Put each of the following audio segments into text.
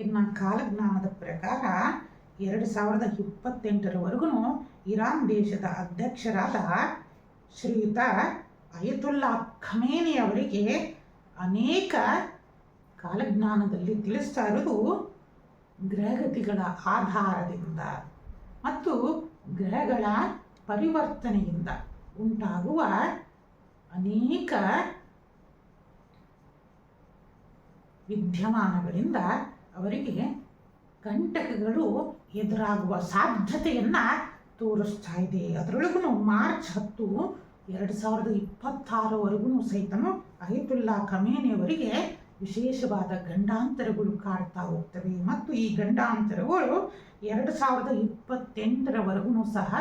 ಇನ್ನು ಕಾಲಜ್ಞಾನದ ಪ್ರಕಾರ ಎರಡು ಸಾವಿರದ ಇಪ್ಪತ್ತೆಂಟರವರೆಗೂ ಇರಾನ್ ದೇಶದ ಅಧ್ಯಕ್ಷರಾದ ಶ್ರೀಯುತ ಅಯತುಲ್ಲಾ ಖಮೇನಿ ಅವರಿಗೆ ಅನೇಕ ಕಾಲಜ್ಞಾನದಲ್ಲಿ ತಿಳಿಸ್ತಾ ಇರೋದು ಗ್ರಹಗತಿಗಳ ಆಧಾರದಿಂದ ಮತ್ತು ಗ್ರಹಗಳ ಪರಿವರ್ತನೆಯಿಂದ ಉಂಟಾಗುವ ಅನೇಕ ವಿದ್ಯಮಾನಗಳಿಂದ ಅವರಿಗೆ ಕಂಟಕಗಳು ಎದುರಾಗುವ ಸಾಧ್ಯತೆಯನ್ನು ತೋರಿಸ್ತಾ ಇದೆ. ಅದರೊಳಗೂ ಮಾರ್ಚ್ ಹತ್ತು ಎರಡು ಸಾವಿರದ ಇಪ್ಪತ್ತಾರವರೆಗೂ ಸಹಿತನೂ ಅಹಿತುಲ್ಲಾ ಖಮೇನಿಯವರಿಗೆ ವಿಶೇಷವಾದ ಗಂಡಾಂತರಗಳು ಕಾಡ್ತಾ ಹೋಗ್ತವೆ. ಮತ್ತು ಈ ಗಂಡಾಂತರಗಳು ಎರಡು ಸಾವಿರದ ಇಪ್ಪತ್ತೆಂಟರವರೆಗೂ ಸಹ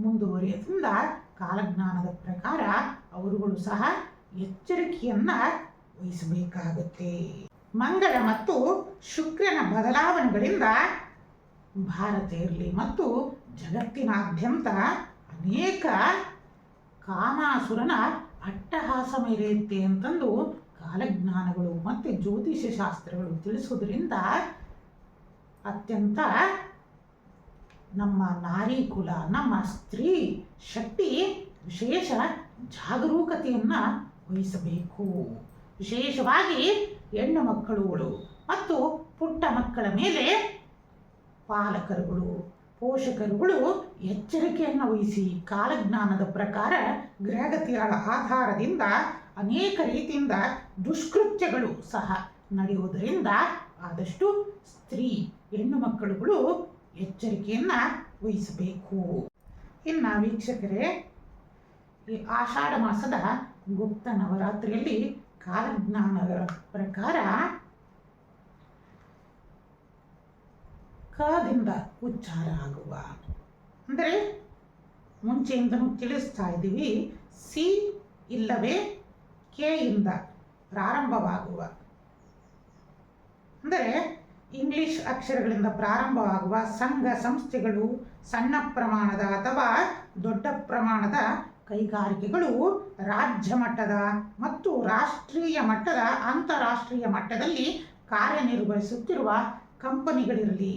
ಮುಂದುವರಿಯೋದ್ರಿಂದ ಕಾಲಜ್ಞಾನದ ಪ್ರಕಾರ ಅವರುಗಳು ಸಹ ಎಚ್ಚರಿಕೆಯನ್ನು ವಹಿಸಬೇಕಾಗುತ್ತೆ. ಮಂಗಳ ಮತ್ತು ಶುಕ್ರನ ಬದಲಾವಣೆಗಳಿಂದ ಭಾರತ ಇರಲಿ ಮತ್ತು ಜಗತ್ತಿನಾದ್ಯಂತ ಅನೇಕ ಕಾಮಾಸುರನ ಅಟ್ಟಹಾಸ ಮೇಲೆಯುತ್ತೆ ಅಂತಂದು ಕಾಲಜ್ಞಾನಗಳು ಮತ್ತು ಜ್ಯೋತಿಷ್ಯ ಶಾಸ್ತ್ರಗಳು ತಿಳಿಸೋದ್ರಿಂದ ಅತ್ಯಂತ ನಮ್ಮ ನಾರಿ ಕುಲ, ನಮ್ಮ ಸ್ತ್ರೀ ಶಕ್ತಿ ವಿಶೇಷ ಜಾಗರೂಕತೆಯನ್ನು ವಹಿಸಬೇಕು. ವಿಶೇಷವಾಗಿ ಹೆಣ್ಣು ಮಕ್ಕಳುಗಳು ಮತ್ತು ಪುಟ್ಟ ಮಕ್ಕಳ ಮೇಲೆ ಪಾಲಕರುಗಳು, ಪೋಷಕರುಗಳು ಎಚ್ಚರಿಕೆಯನ್ನು ವಹಿಸಿ ಕಾಲಜ್ಞಾನದ ಪ್ರಕಾರ ಗ್ರಹಗತಿಗಳ ಆಧಾರದಿಂದ ಅನೇಕ ರೀತಿಯಿಂದ ದುಷ್ಕೃತ್ಯಗಳು ಸಹ ನಡೆಯುವುದರಿಂದ ಆದಷ್ಟು ಸ್ತ್ರೀ ಹೆಣ್ಣು ಮಕ್ಕಳುಗಳು ಎಚ್ಚರಿಕೆಯನ್ನು ವಹಿಸಬೇಕು. ಇನ್ನು ವೀಕ್ಷಕರೇ, ಈ ಆಷಾಢ ಮಾಸದ ಗುಪ್ತ ನವರಾತ್ರಿಯಲ್ಲಿ ಕಾಲಜ್ಞಾನದ ಪ್ರಕಾರ ಕದಿಂದ ಉಚ್ಚಾರ ಆಗುವ. ಅಂದರೆ ಮುಂಚೆಯಿಂದನೂ ತಿಳಿಸ್ತಾ ಇದ್ದೀವಿ, ಸಿ ಇಲ್ಲವೇ ಕೆ ಇಂದ ಪ್ರಾರಂಭವಾಗುವ. ಅಂದರೆ ಇಂಗ್ಲಿಷ್ ಅಕ್ಷರಗಳಿಂದ ಪ್ರಾರಂಭವಾಗುವ ಸಂಘ ಸಂಸ್ಥೆಗಳು ಸಣ್ಣ ಪ್ರಮಾಣದ ಅಥವಾ ದೊಡ್ಡ ಪ್ರಮಾಣದ ಕೈಗಾರಿಕೆಗಳು ರಾಜ್ಯ ಮಟ್ಟದ ಮತ್ತು ರಾಷ್ಟ್ರೀಯ ಮಟ್ಟದ, ಅಂತಾರಾಷ್ಟ್ರೀಯ ಮಟ್ಟದಲ್ಲಿ ಕಾರ್ಯನಿರ್ವಹಿಸುತ್ತಿರುವ ಕಂಪನಿಗಳಿರಲಿ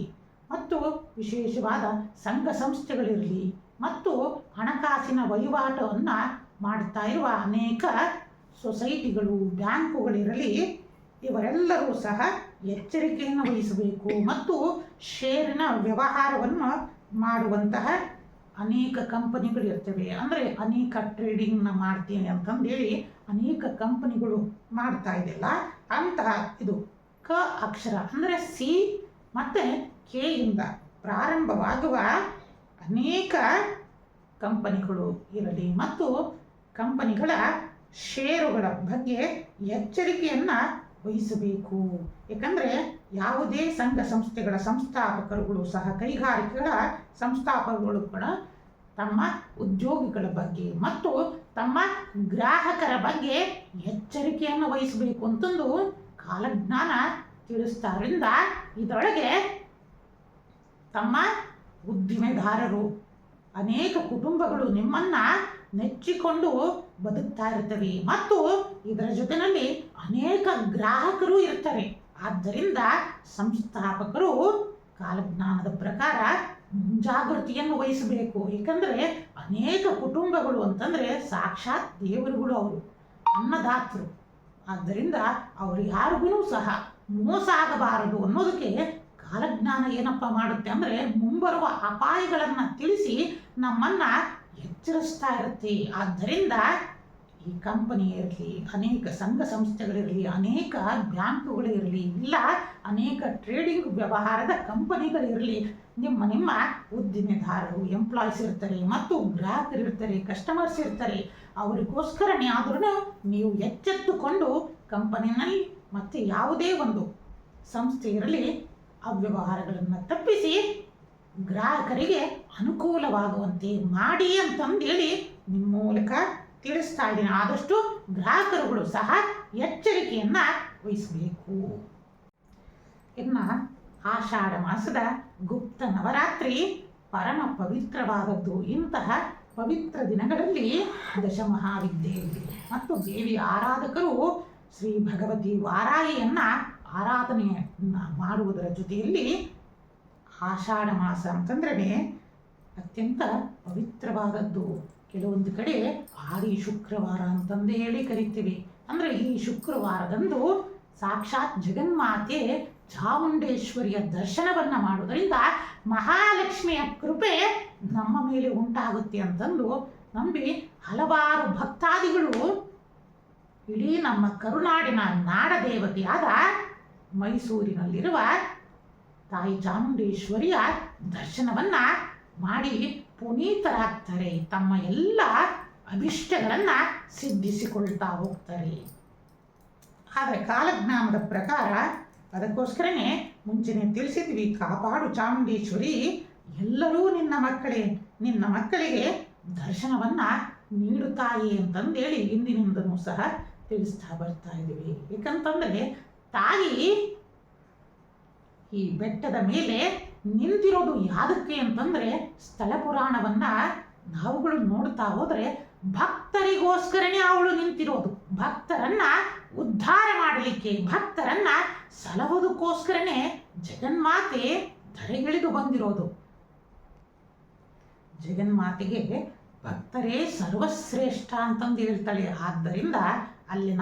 ಮತ್ತು ವಿಶೇಷವಾದ ಸಂಘ ಸಂಸ್ಥೆಗಳಿರಲಿ ಮತ್ತು ಹಣಕಾಸಿನ ವಹಿವಾಟವನ್ನು ಮಾಡ್ತಾ ಇರುವ ಅನೇಕ ಸೊಸೈಟಿಗಳು, ಬ್ಯಾಂಕುಗಳಿರಲಿ, ಇವರೆಲ್ಲರೂ ಸಹ ಎಚ್ಚರಿಕೆಯನ್ನು ವಹಿಸಬೇಕು ಮತ್ತು ಷೇರಿನ ವ್ಯವಹಾರವನ್ನು ಮಾಡುವಂತಹ ಅನೇಕ ಕಂಪನಿಗಳು ಇರ್ತವೆ. ಅಂದರೆ ಅನೇಕ ಟ್ರೇಡಿಂಗ್ನ ಮಾಡ್ತೀನಿ ಅಂತಂದೇಳಿ ಅನೇಕ ಕಂಪನಿಗಳು ಮಾಡ್ತಾ ಇದೆಯಲ್ಲ ಅಂತ ಇದು ಕ ಅಕ್ಷರ ಅಂದರೆ ಸಿ ಮತ್ತು ಕೆ ಇಂದ ಪ್ರಾರಂಭವಾಗುವ ಅನೇಕ ಕಂಪನಿಗಳು ಇರಲಿ ಮತ್ತು ಕಂಪನಿಗಳ ಷೇರುಗಳ ಬಗ್ಗೆ ಎಚ್ಚರಿಕೆಯನ್ನು ವಹಿಸಬೇಕು. ಏಕೆಂದರೆ ಯಾವುದೇ ಸಂಘ ಸಂಸ್ಥೆಗಳ ಸಂಸ್ಥಾಪಕರುಗಳು ಸಹ ಕೈಗಾರಿಕೆಗಳ ಸಂಸ್ಥಾಪಕರುಗಳು ಕೂಡ ತಮ್ಮ ಉದ್ಯೋಗಿಗಳ ಬಗ್ಗೆ ಮತ್ತು ತಮ್ಮ ಗ್ರಾಹಕರ ಬಗ್ಗೆ ಎಚ್ಚರಿಕೆಯನ್ನು ವಹಿಸಬೇಕು ಅಂತಂದು ಕಾಲಜ್ಞಾನ ತಿಳಿಸ್ತಾರಿಂದ ಇದರೊಳಗೆ ತಮ್ಮ ಉದ್ದಿಮೆದಾರರು ಅನೇಕ ಕುಟುಂಬಗಳು ನಿಮ್ಮನ್ನ ನೆಚ್ಚಿಕೊಂಡು ಬದುಕ್ತಾ ಇರ್ತವೆ ಮತ್ತು ಇದರ ಜೊತೆಯಲ್ಲಿ ಅನೇಕ ಗ್ರಾಹಕರು ಇರ್ತಾರೆ. ಆದ್ದರಿಂದ ಸಂಸ್ಥಾಪಕರು ಕಾಲಜ್ಞಾನದ ಪ್ರಕಾರ ಮುಂಜಾಗೃತಿಯನ್ನು ವಹಿಸಬೇಕು. ಏಕೆಂದರೆ ಅನೇಕ ಕುಟುಂಬಗಳು ಅಂತಂದರೆ ಸಾಕ್ಷಾತ್ ದೇವರುಗಳು ಅವರು, ಅನ್ನದಾತರು. ಆದ್ದರಿಂದ ಅವರು ಯಾರಿಗೂ ಸಹ ಮೋಸ ಆಗಬಾರದು ಅನ್ನೋದಕ್ಕೆ ಕಾಲಜ್ಞಾನ ಏನಪ್ಪ ಮಾಡುತ್ತೆ ಅಂದರೆ ಮುಂಬರುವ ಅಪಾಯಗಳನ್ನು ತಿಳಿಸಿ ನಮ್ಮನ್ನು ಎಚ್ಚರಿಸ್ತಾ ಇರುತ್ತೆ. ಆದ್ದರಿಂದ ಈ ಕಂಪನಿ ಇರಲಿ, ಅನೇಕ ಸಂಘ ಸಂಸ್ಥೆಗಳಿರಲಿ, ಅನೇಕ ಬ್ಯಾಂಕುಗಳಿರಲಿ, ಇಲ್ಲ, ಅನೇಕ ಟ್ರೇಡಿಂಗ್ ವ್ಯವಹಾರದ ಕಂಪನಿಗಳಿರಲಿ ನಿಮ್ಮ ನಿಮ್ಮ ಉದ್ದಿಮೆದಾರರು ಎಂಪ್ಲಾಯ್ಸ್ ಇರ್ತಾರೆ, ಮತ್ತು ಗ್ರಾಹಕರು ಇರ್ತಾರೆ ಕಸ್ಟಮರ್ಸ್ ಇರ್ತಾರೆ ಅವರಿಗೋಸ್ಕರನೇ ಆದ್ರೂ ನೀವು ಎಚ್ಚೆತ್ತುಕೊಂಡು ಕಂಪನಿನಲ್ಲಿ ಮತ್ತು ಯಾವುದೇ ಒಂದು ಸಂಸ್ಥೆ ಇರಲಿ ಅವ್ಯವಹಾರಗಳನ್ನು ತಪ್ಪಿಸಿ ಗ್ರಾಹಕರಿಗೆ ಅನುಕೂಲವಾಗುವಂತೆ ಮಾಡಿ ಅಂತಂದೇಳಿ ನಿಮ್ಮ ಮೂಲಕ ತಿಳಿಸ್ತಾ ಇದ್ದೀನಿ. ಆದಷ್ಟು ಗ್ರಾಹಕರುಗಳು ಸಹ ಎಚ್ಚರಿಕೆಯನ್ನು ವಹಿಸಬೇಕು. ಇನ್ನು ಆಷಾಢ ಮಾಸದ ಗುಪ್ತ ನವರಾತ್ರಿ ಪರಮ ಪವಿತ್ರವಾದದ್ದು. ಇಂತಹ ಪವಿತ್ರ ದಿನಗಳಲ್ಲಿ ದಶಮಹಾವಿದ್ಯೆಯಲ್ಲಿ ಮತ್ತು ದೇವಿ ಆರಾಧಕರು ಶ್ರೀ ಭಗವತಿ ವಾರಾಯಿಯನ್ನು ಆರಾಧನೆ ಮಾಡುವುದರ ಜೊತೆಯಲ್ಲಿ ಆಷಾಢ ಮಾಸ ಅಂತಂದ್ರೆ ಅತ್ಯಂತ ಪವಿತ್ರವಾದದ್ದು. ಕೆಲವೊಂದು ಕಡೆ ಆದಿ ಶುಕ್ರವಾರ ಅಂತಂದು ಹೇಳಿ ಕರಿತೀವಿ. ಅಂದ್ರೆ ಈ ಶುಕ್ರವಾರದಂದು ಸಾಕ್ಷಾತ್ ಜಗನ್ಮಾತೆ ಚಾಮುಂಡೇಶ್ವರಿಯ ದರ್ಶನವನ್ನ ಮಾಡುವುದರಿಂದ ಮಹಾಲಕ್ಷ್ಮಿಯ ಕೃಪೆ ನಮ್ಮ ಮೇಲೆ ಉಂಟಾಗುತ್ತೆ ಅಂತಂದು ನಂಬಿ ಹಲವಾರು ಭಕ್ತಾದಿಗಳು ಇಡೀ ನಮ್ಮ ಕರುನಾಡಿನ ನಾಡ ದೇವತೆಯಾದ ಮೈಸೂರಿನಲ್ಲಿರುವ ತಾಯಿ ಚಾಮುಂಡೇಶ್ವರಿಯ ದರ್ಶನವನ್ನ ಮಾಡಿ ಪುನೀತರಾಗ್ತಾರೆ. ತಮ್ಮ ಎಲ್ಲ ಅಭಿಷ್ಟಗಳನ್ನ ಸಿದ್ಧಿಸಿಕೊಳ್ತಾ ಹೋಗ್ತಾರೆ. ಆದರೆ ಕಾಲಜ್ಞಾನದ ಪ್ರಕಾರ ಅದಕ್ಕೋಸ್ಕರನೇ ಮುಂಚೆನೆ ತಿಳಿಸಿದ್ವಿ, ಕಾಪಾಡು ಚಾಮುಂಡೇಶ್ವರಿ, ಎಲ್ಲರೂ ನಿನ್ನ ಮಕ್ಕಳೇ, ನಿನ್ನ ಮಕ್ಕಳಿಗೆ ದರ್ಶನವನ್ನ ನೀಡುತ್ತಾಯಿ ಅಂತಂದೇಳಿ ಇಂದಿನಿಂದನೂ ಸಹ ತಿಳಿಸ್ತಾ ಬರ್ತಾ ಇದ್ದೀವಿ. ಏಕಂತಂದರೆ ತಾಯಿ ಈ ಬೆಟ್ಟದ ಮೇಲೆ ನಿಂತಿರೋದು ಯಾದಕ್ಕೆ ಅಂತಂದ್ರೆ ಸ್ಥಳ ಪುರಾಣವನ್ನ ನಾವುಗಳು ನೋಡ್ತಾ ಹೋದ್ರೆ ಭಕ್ತರಿಗೋಸ್ಕರನೇ ಅವಳು ನಿಂತಿರೋದು. ಭಕ್ತರನ್ನ ಉದ್ಧಾರ ಮಾಡಲಿಕ್ಕೆ, ಭಕ್ತರನ್ನ ಸಲಹುವುದಕ್ಕೋಸ್ಕರನೇ ಜಗನ್ಮಾತೆ ಧರೆಗಿಳಿದು ಬಂದಿರೋದು. ಜಗನ್ಮಾತೆಗೆ ಭಕ್ತರೇ ಸರ್ವಶ್ರೇಷ್ಠ ಅಂತಂದು ಹೇಳ್ತಾಳೆ. ಆದ್ದರಿಂದ ಅಲ್ಲಿನ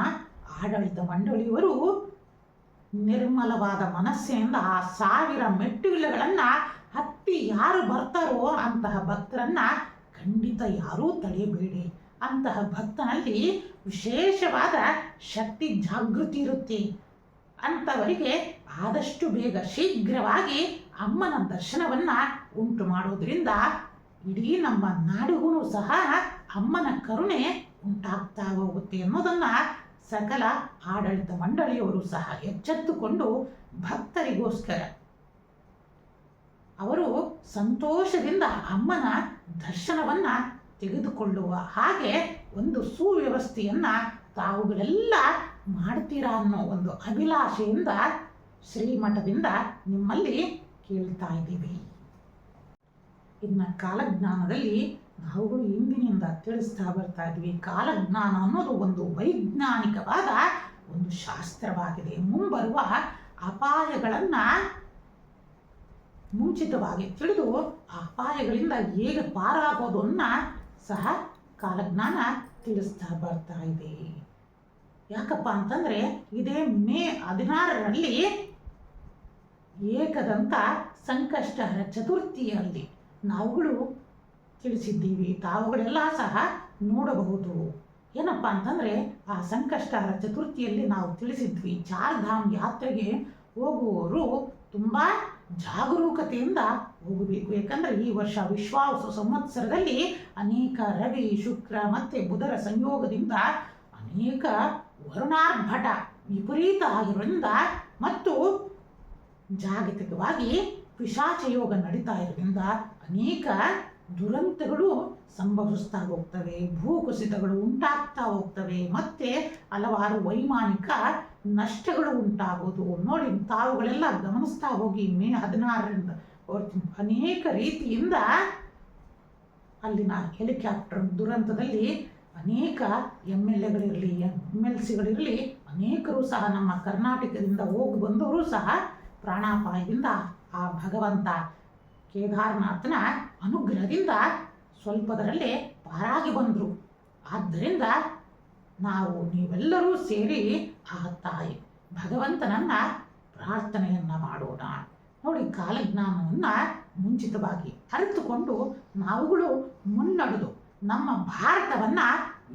ಆಡಳಿತ ಮಂಡಳಿಯವರು ನಿರ್ಮಲವಾದ ಮನಸ್ಸಿನಿಂದ ಆ ಸಾವಿರ ಮೆಟ್ಟಿಲುಗಳನ್ನು ಹತ್ತಿ ಯಾರು ಬರ್ತಾರೋ ಅಂತಹ ಭಕ್ತರನ್ನ ಖಂಡಿತ ಯಾರೂ ತಡೆಯಬೇಡಿ. ಅಂತಹ ಭಕ್ತನಲ್ಲಿ ವಿಶೇಷವಾದ ಶಕ್ತಿ ಜಾಗೃತಿ ಇರುತ್ತೆ. ಅಂಥವರಿಗೆ ಆದಷ್ಟು ಬೇಗ ಶೀಘ್ರವಾಗಿ ಅಮ್ಮನ ದರ್ಶನವನ್ನ ಉಂಟು ಮಾಡೋದ್ರಿಂದ ಇಡೀ ನಮ್ಮ ನಾಡಿಗೂ ಸಹ ಅಮ್ಮನ ಕರುಣೆ ಉಂಟಾಗ್ತಾ ಹೋಗುತ್ತೆ ಅನ್ನೋದನ್ನ ಸಕಲ ಆಡಳಿತ ಮಂಡಳಿಯವರು ಸಹ ಎಚ್ಚೆತ್ತುಕೊಂಡು ಭಕ್ತರಿಗೋಸ್ಕರ. ಅವರು ಸಂತೋಷದಿಂದ ಅಮ್ಮನ ದರ್ಶನವನ್ನ ತೆಗೆದುಕೊಳ್ಳುವ ಹಾಗೆ ಒಂದು ಸುವ್ಯವಸ್ಥೆಯನ್ನ ತಾವುಗಳೆಲ್ಲ ಮಾಡ್ತೀರಾ ಅನ್ನೋ ಒಂದು ಅಭಿಲಾಷೆಯಿಂದ ಶ್ರೀಮಠದಿಂದ ನಿಮ್ಮಲ್ಲಿ ಕೇಳ್ತಾ ಇದ್ದೀವಿ. ಇನ್ನು ಕಾಲಜ್ಞಾನದಲ್ಲಿ ನಾವುಗಳು ಹಿಂದಿನಿಂದ ತಿಳಿಸ್ತಾ ಬರ್ತಾ ಇದ್ವಿ. ಕಾಲಜ್ಞಾನ ಅನ್ನೋದು ಒಂದು ವೈಜ್ಞಾನಿಕವಾದ ಒಂದು ಶಾಸ್ತ್ರವಾಗಿದೆ. ಮುಂಬರುವ ಅಪಾಯಗಳನ್ನು ಮುಂಚಿತವಾಗಿ ತಿಳಿದು ಅಪಾಯಗಳಿಂದ ಹೇಗೆ ಪಾರಾಗೋದನ್ನ ಸಹ ಕಾಲಜ್ಞಾನ ತಿಳಿಸ್ತಾ ಬರ್ತಾ ಇದೆ. ಯಾಕಪ್ಪ ಅಂತಂದ್ರೆ ಇದೇ ಮೇ ಹದಿನಾರರಲ್ಲಿ ಏಕದಂತ ಸಂಕಷ್ಟ ಚತುರ್ಥಿಯಲ್ಲಿ ನಾವುಗಳು ತಿಳಿಸಿದ್ದೀವಿ. ತಾವುಗಳೆಲ್ಲ ಸಹ ನೋಡಬಹುದು. ಏನಪ್ಪ ಅಂತಂದರೆ, ಆ ಸಂಕಷ್ಟಹರ ಚತುರ್ಥಿಯಲ್ಲಿ ನಾವು ತಿಳಿಸಿದ್ವಿ, ಚಾರ್ಧಾಮ್ ಯಾತ್ರೆಗೆ ಹೋಗುವವರು ತುಂಬ ಜಾಗರೂಕತೆಯಿಂದ ಹೋಗಬೇಕು. ಯಾಕಂದರೆ ಈ ವರ್ಷ ವಿಶ್ವಾಸ ಸಂವತ್ಸರದಲ್ಲಿ ಅನೇಕ ರವಿ, ಶುಕ್ರ ಮತ್ತು ಬುಧರ ಸಂಯೋಗದಿಂದ ಅನೇಕ ವರುಣಾರ್ಭಟ ವಿಪರೀತ ಆಗಿರೋದ್ರಿಂದ ಮತ್ತು ಜಾಗತಿಕವಾಗಿ ಪಿಶಾಚಯೋಗ ನಡೀತಾ ಇರೋದ್ರಿಂದ ಅನೇಕ ದುರಂತಗಳು ಸಂಭವಿಸ್ತಾ ಹೋಗ್ತವೆ, ಭೂಕುಸಿತಗಳು ಉಂಟಾಗ್ತಾ ಹೋಗ್ತವೆ, ಮತ್ತೆ ಹಲವಾರು ವೈಮಾನಿಕ ನಷ್ಟಗಳು ಉಂಟಾಗೋದು. ನೋಡಿ, ತಾವುಗಳೆಲ್ಲ ಗಮನಿಸ್ತಾ ಹೋಗಿ ಮೇ ಹದಿನಾರರಿಂದ ಅನೇಕ ರೀತಿಯಿಂದ ಅಲ್ಲಿನ ಹೆಲಿಕಾಪ್ಟರ್ ದುರಂತದಲ್ಲಿ ಅನೇಕ ಎಂ ಎಲ್ ಎಗಳಿರಲಿ ಎಂ ಎಲ್ ಸಿಗಳಿರಲಿ ಅನೇಕರು ಸಹ ನಮ್ಮ ಕರ್ನಾಟಕದಿಂದ ಹೋಗಿ ಬಂದವರು ಸಹ ಪ್ರಾಣಾಪಾಯದಿಂದ ಆ ಭಗವಂತ ಕೇದಾರನಾಥನ ಅನುಗ್ರಹದಿಂದ ಸ್ವಲ್ಪದರಲ್ಲಿ ಪಾರಾಗಿ ಬಂದರು. ಆದ್ದರಿಂದ ನಾವು ನೀವೆಲ್ಲರೂ ಸೇರಿ ಆ ತಾಯಿ ಭಗವಂತನನ್ನ ಪ್ರಾರ್ಥನೆಯನ್ನ ಮಾಡೋಣ. ನೋಡಿ, ಕಾಲಜ್ಞಾನವನ್ನ ಮುಂಚಿತವಾಗಿ ಅರಿತುಕೊಂಡು ನಾವುಗಳು ಮುನ್ನಡೆದು ನಮ್ಮ ಭಾರತವನ್ನ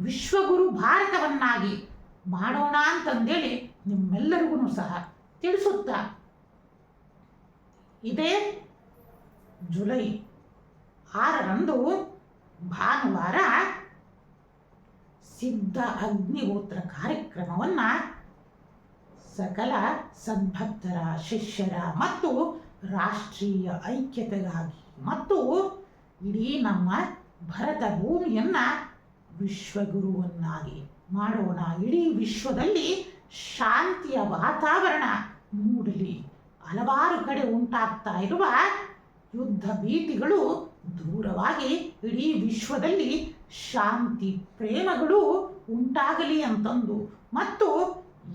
ವಿಶ್ವಗುರು ಭಾರತವನ್ನಾಗಿ ಮಾಡೋಣ ಅಂತಂದೇಳಿ ನಿಮ್ಮೆಲ್ಲರಿಗೂ ಸಹ ತಿಳಿಸುತ್ತಾ ಇದೇ ಜುಲೈ ಆರರಂದು ಭಾನುವಾರ ಸಿದ್ಧ ಅಗ್ನಿಹೋತ್ರ ಕಾರ್ಯಕ್ರಮವನ್ನು ಸಕಲ ಸದ್ಭಕ್ತರ ಶಿಷ್ಯರ ಮತ್ತು ರಾಷ್ಟ್ರೀಯ ಐಕ್ಯತೆಗಾಗಿ ಮತ್ತು ಇಡೀ ನಮ್ಮ ಭರತ ಭೂಮಿಯನ್ನು ವಿಶ್ವಗುರುವನ್ನಾಗಿ ಮಾಡೋಣ. ಇಡೀ ವಿಶ್ವದಲ್ಲಿ ಶಾಂತಿಯ ವಾತಾವರಣ ಮೂಡಲಿ ಹಲವಾರು ಕಡೆ ಉಂಟಾಗ್ತಾ ಇರುವ ಯುದ್ಧ ಭೀತಿಗಳು ದೂರವಾಗಿ ಇಡೀ ವಿಶ್ವದಲ್ಲಿ ಶಾಂತಿ ಪ್ರೇಮಗಳು ಉಂಟಾಗಲಿ ಅಂತಂದು. ಮತ್ತು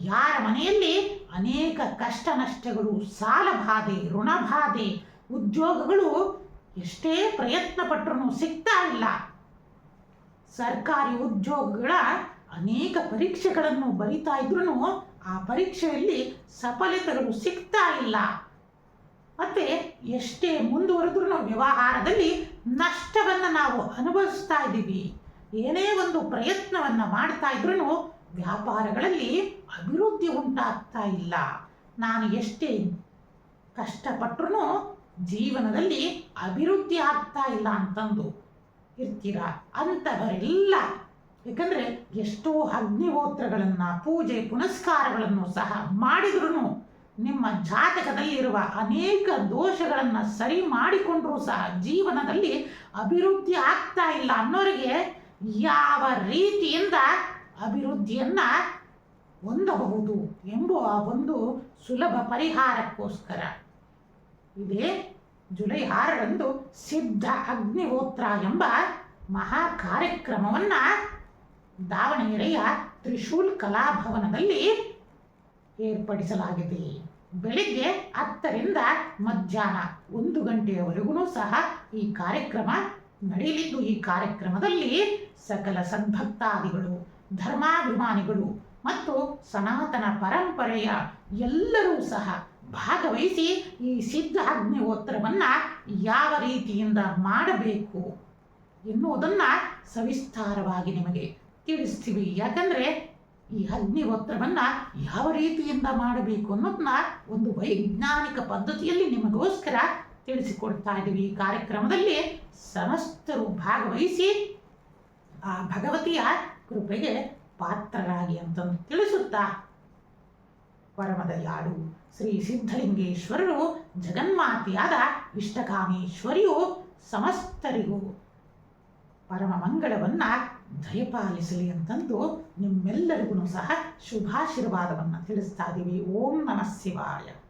ಯಾರ ಮನೆಯಲ್ಲಿ ಅನೇಕ ಕಷ್ಟ ನಷ್ಟಗಳು ಸಾಲಬಾಧೆ ಋಣಬಾಧೆ ಉದ್ಯೋಗಗಳು ಎಷ್ಟೇ ಪ್ರಯತ್ನ ಪಟ್ಟರೂ ಸಿಗ್ತಾ ಇಲ್ಲ. ಸರ್ಕಾರಿ ಉದ್ಯೋಗಗಳ ಅನೇಕ ಪರೀಕ್ಷೆಗಳನ್ನು ಬರಿತಾ ಇದ್ರೂ ಆ ಪರೀಕ್ಷೆಯಲ್ಲಿ ಸಫಲತೆಗಳು ಸಿಗ್ತಾ ಇಲ್ಲ. ಮತ್ತೆ ಎಷ್ಟೇ ಮುಂದುವರೆದ್ರೂ ವ್ಯವಹಾರದಲ್ಲಿ ನಷ್ಟವನ್ನು ನಾವು ಅನುಭವಿಸ್ತಾ ಇದ್ದೀವಿ. ಏನೇ ಒಂದು ಪ್ರಯತ್ನವನ್ನು ಮಾಡ್ತಾ ಇದ್ರೂ ವ್ಯಾಪಾರಗಳಲ್ಲಿ ಅಭಿವೃದ್ಧಿ ಉಂಟಾಗ್ತಾ ಇಲ್ಲ. ನಾನು ಎಷ್ಟೇ ಕಷ್ಟಪಟ್ಟರೂ ಜೀವನದಲ್ಲಿ ಅಭಿವೃದ್ಧಿ ಆಗ್ತಾ ಇಲ್ಲ ಅಂತಂದು ಇರ್ತೀರ? ಅಂಥವರೆಲ್ಲ ಯಾಕಂದರೆ ಎಷ್ಟೋ ಅಗ್ನಿಹೋತ್ರಗಳನ್ನು, ಪೂಜೆ ಪುನಸ್ಕಾರಗಳನ್ನು ಸಹ ಮಾಡಿದ್ರೂ ನಿಮ್ಮ ಜಾತಕದಲ್ಲಿರುವ ಅನೇಕ ದೋಷಗಳನ್ನು ಸರಿ ಮಾಡಿಕೊಂಡರೂ ಸಹ ಜೀವನದಲ್ಲಿ ಅಭಿವೃದ್ಧಿ ಆಗ್ತಾ ಇಲ್ಲ ಅನ್ನೋರಿಗೆ ಯಾವ ರೀತಿಯಿಂದ ಅಭಿವೃದ್ಧಿಯನ್ನು ಹೊಂದಬಹುದು ಎಂಬುವ ಒಂದು ಸುಲಭ ಪರಿಹಾರಕ್ಕೋಸ್ಕರ. ಇದೇ ಜುಲೈ ಆರರಂದು ಸಿದ್ಧ ಅಗ್ನಿಹೋತ್ರ ಎಂಬ ಮಹಾ ಕಾರ್ಯಕ್ರಮವನ್ನು ದಾವಣಗೆರೆಯ ತ್ರಿಶೂಲ್ ಕಲಾಭವನದಲ್ಲಿ ಏರ್ಪಡಿಸಲಾಗಿದೆ. ಬೆಳಿಗ್ಗೆ ಹತ್ತರಿಂದ ಮಧ್ಯಾಹ್ನ ಒಂದು ಗಂಟೆಯವರೆಗೂ ಸಹ ಈ ಕಾರ್ಯಕ್ರಮ ನಡೆಯಲಿದ್ದು ಈ ಕಾರ್ಯಕ್ರಮದಲ್ಲಿ ಸಕಲ ಸದ್ಭಕ್ತಾದಿಗಳು ಧರ್ಮಾಭಿಮಾನಿಗಳು ಮತ್ತು ಸನಾತನ ಪರಂಪರೆಯ ಎಲ್ಲರೂ ಸಹ ಭಾಗವಹಿಸಿ ಈ ಸಿದ್ಧ ಯಾವ ರೀತಿಯಿಂದ ಮಾಡಬೇಕು ಎನ್ನುವುದನ್ನು ಸವಿಸ್ತಾರವಾಗಿ ನಿಮಗೆ ತಿಳಿಸ್ತೀವಿ. ಯಾಕಂದರೆ ಈ ಅಗ್ನಿಹೋತ್ರವನ್ನು ಯಾವ ರೀತಿಯಿಂದ ಮಾಡಬೇಕು ಅನ್ನೋದನ್ನ ಒಂದು ವೈಜ್ಞಾನಿಕ ಪದ್ಧತಿಯಲ್ಲಿ ನಿಮಗೋಸ್ಕರ ತಿಳಿಸಿಕೊಡ್ತಾ ಇದ್ದೀವಿ. ಈ ಕಾರ್ಯಕ್ರಮದಲ್ಲಿ ಸಮಸ್ತರು ಭಾಗವಹಿಸಿ ಆ ಭಗವತಿಯ ಕೃಪೆಗೆ ಪಾತ್ರರಾಗಿ ಅಂತಂದು ತಿಳಿಸುತ್ತಾ ಪರಮದಯಾಳು ಶ್ರೀ ಸಿದ್ಧಲಿಂಗೇಶ್ವರರು, ಜಗನ್ಮಾತೆಯಾದ ಇಷ್ಟಕಾಮೇಶ್ವರಿಯು ಸಮಸ್ತರಿಗೂ ಪರಮ ಮಂಗಳವನ್ನು ದಯಪಾಲಿಸಲಿ ಅಂತಂದು ನಿಮ್ಮೆಲ್ಲರಿಗೂ ಸಹ ಶುಭಾಶೀರ್ವಾದವನ್ನು ತಿಳಿಸ್ತಾ ಇದ್ದೀವಿ ಓಂ ನಮಃ ಶಿವಾಯ.